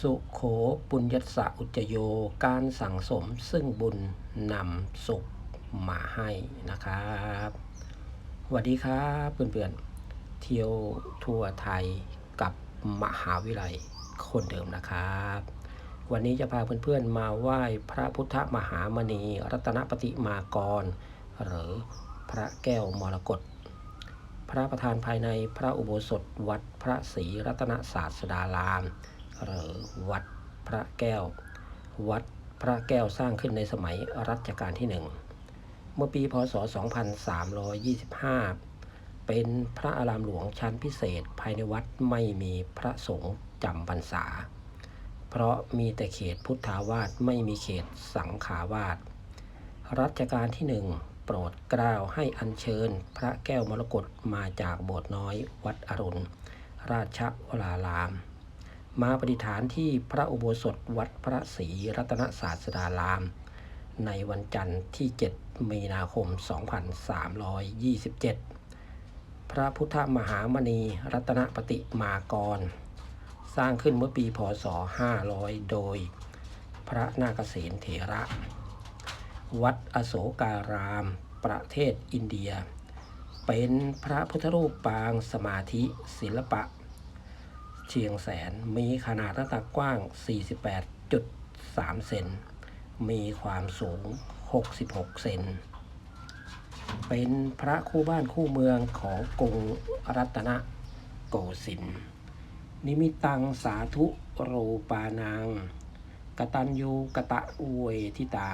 สุโขปุญญสสะอุจโย การสั่งสมซึ่งบุญนำสุขมาให้นะครับสวัสดีครับเพื่อนๆ เที่ยวทัวร์ไทยกับมหาวิทยาลัยคนเดิมนะครับ วันนี้จะพาเพื่อนๆมาไหว้พระพุทธมหามณีรัตนปฏิมากร หรือพระแก้วมรกตพระประธานภายในพระอุโบสถวัดพระศรีรัตนศาสดาราม หรือวัดพระแก้ว วัดพระแก้วสร้างขึ้นในสมัยรัชกาลที่หนึ่ง เมื่อปีพศ 2325 เป็นพระอารามหลวงชั้นพิเศษภายในวัดไม่มีพระสงฆ์จำพรรษา เพราะมีแต่เขตพุทธาวาสไม่มีเขตสังขาวาสรัชกาลที่หนึ่งโปรดเกล้าให้อัญเชิญพระแก้วมรกตมาจากโบสถ์น้อยวัดอรุณ ราชวราราม มาประดิฐานที่พระอุโบสถวัดพระศรีรัตนศาสดาราม ในวันจันทร์ที่ 7 มีนาคม 2327 พระพุทธมหามณีรัตนปฏิมากร สร้างขึ้นเมื่อปีพศ 500 โดย พระนาคเษนเถระ วัดอโศการาม ประเทศอินเดีย เป็นพระพุทธรูปปางสมาธิศิลปะ เชียงแสน มีขนาดหน้าตักกว้าง 48.3 เซน มีความสูง 66 เซน เป็นพระคู่บ้านคู่เมืองของกรุงรัตนโกสินทร์ นิมิตังสาธุโรปานังกตัญญูกะตะอุเวทิตา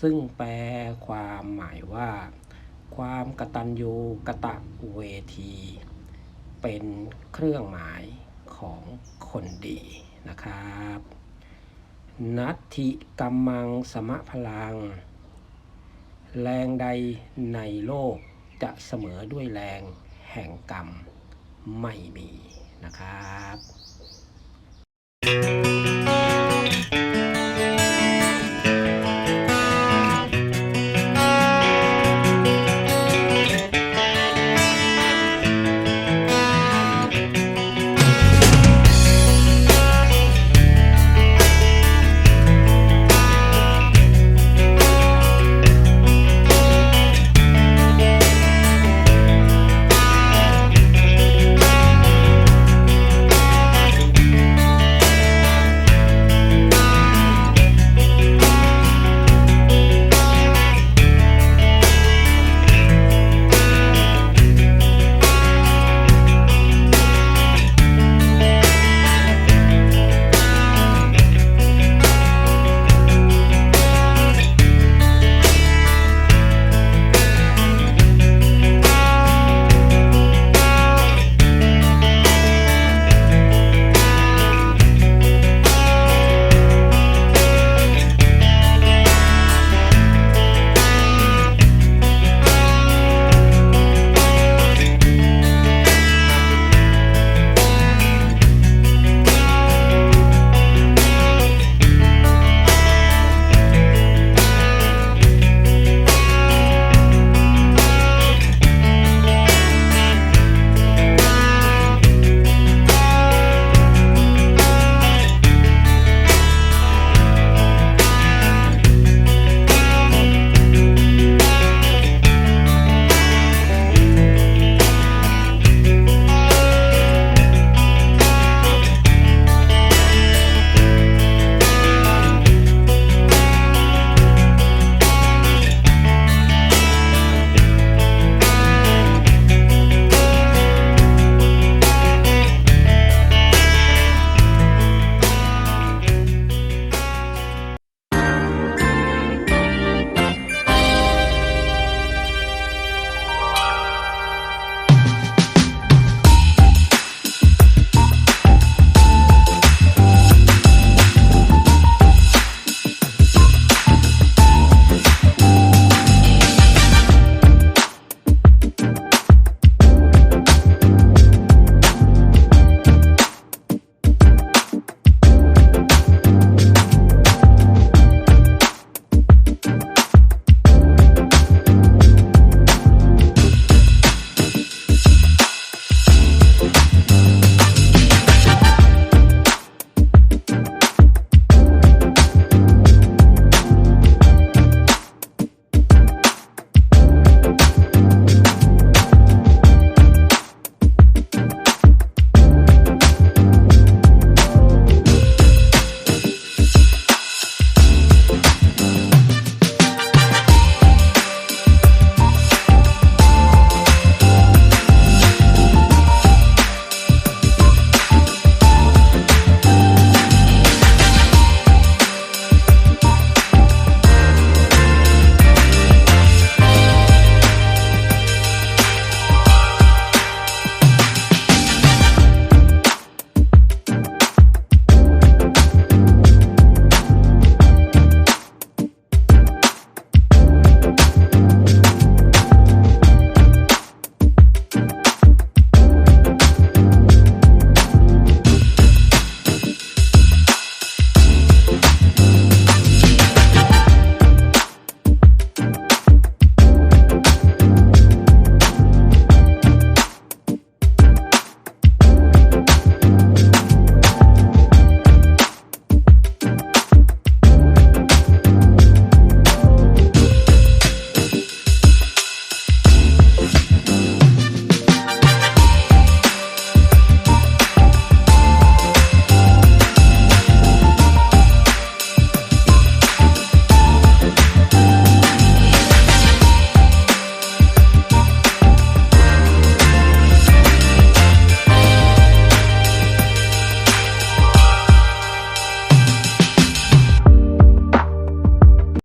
ซึ่งแปลความหมายว่า ความกตัญญูกะตะเวที เป็นเครื่องหมายของคนดีนะครับ นัตถิกัมมังสมะพลัง แรงใดในโลกจะเสมอด้วยแรงแห่งกรรมไม่มีนะครับ